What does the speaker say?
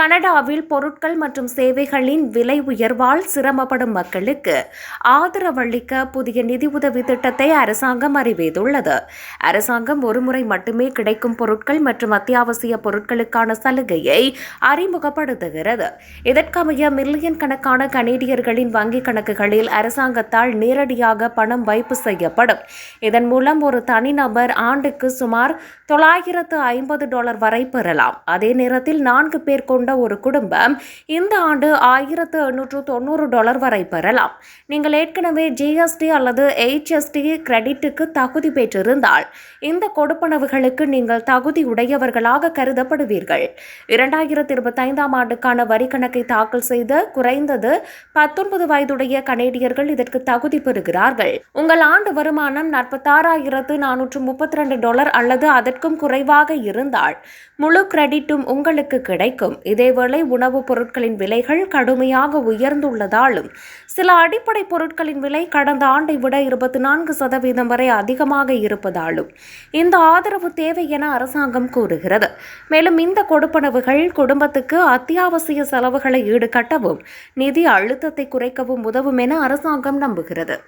கனடாவில் பொருட்கள் மற்றும் சேவைகளின் விலை உயர்வால் சிரமப்படும் மக்களுக்கு ஆதரவளிக்க புதிய நிதியுதவி திட்டத்தை அரசாங்கம் அறிவித்துள்ளது. அரசாங்கம் ஒருமுறை மட்டுமே கிடைக்கும் பொருட்கள் மற்றும் அத்தியாவசிய பொருட்களுக்கான சலுகையை அறிமுகப்படுத்துகிறது. இதற்கமைய மில்லியன் கணக்கான கனேடியர்களின் வங்கிக் கணக்குகளில் அரசாங்கத்தால் நேரடியாக பணம் வைப்பு செய்யப்படும். இதன் மூலம் ஒரு தனிநபர் ஆண்டுக்கு சுமார் தொள்ளாயிரத்து ஐம்பது டாலர் வரை பெறலாம். அதே நேரத்தில் நான்கு பேர் கொண்ட ஒரு குடும்பம் இந்த ஆண்டு ஆயிரத்து எண்ணூற்று தொண்ணூறு டாலர் வரை பெறலாம். நீங்கள் ஏற்கனவே ஜிஎஸ்டி அல்லது HST கிரெடிட்டுக்கு தகுதி பெற்றிருந்தால் இந்த கொடுப்பனவுகளுக்கு நீங்கள் தகுதி உடையவர்களாக கருதப்படுவீர்கள். இரண்டாயிரத்தி இருபத்தைந்தாம் ஆண்டுக்கான வரி கணக்கை தாக்கல் செய்த குறைந்தது பத்தொன்பது வயதுடைய கனேடியர்கள் இதற்கு தகுதி பெறுகிறார்கள். உங்கள் ஆண்டு வருமானம் நாற்பத்தாறாயிரத்து நானூற்று முப்பத்தி ரெண்டு டாலர் அல்லது அதற்கும் குறைவாக இருந்தால் முழு கிரெடிட்டும் உங்களுக்கு கிடைக்கும். இதேவேளை உணவுப் பொருட்களின் விலைகள் கடுமையாக உயர்ந்துள்ளதாலும் சில அடிப்படை பொருட்களின் விலை கடந்த ஆண்டை விட இருபத்தி நான்கு சதவீதம் வரை அதிகமாக இருப்பதாலும் இந்த ஆதரவு தேவை என அரசாங்கம் கூறுகிறது. மேலும் இந்த கொடுப்பனவுகள் குடும்பத்துக்கு அத்தியாவசிய செலவுகளை ஈடுகட்டவும் நிதி அழுத்தத்தை குறைக்கவும் உதவும் என அரசாங்கம் நம்புகிறது.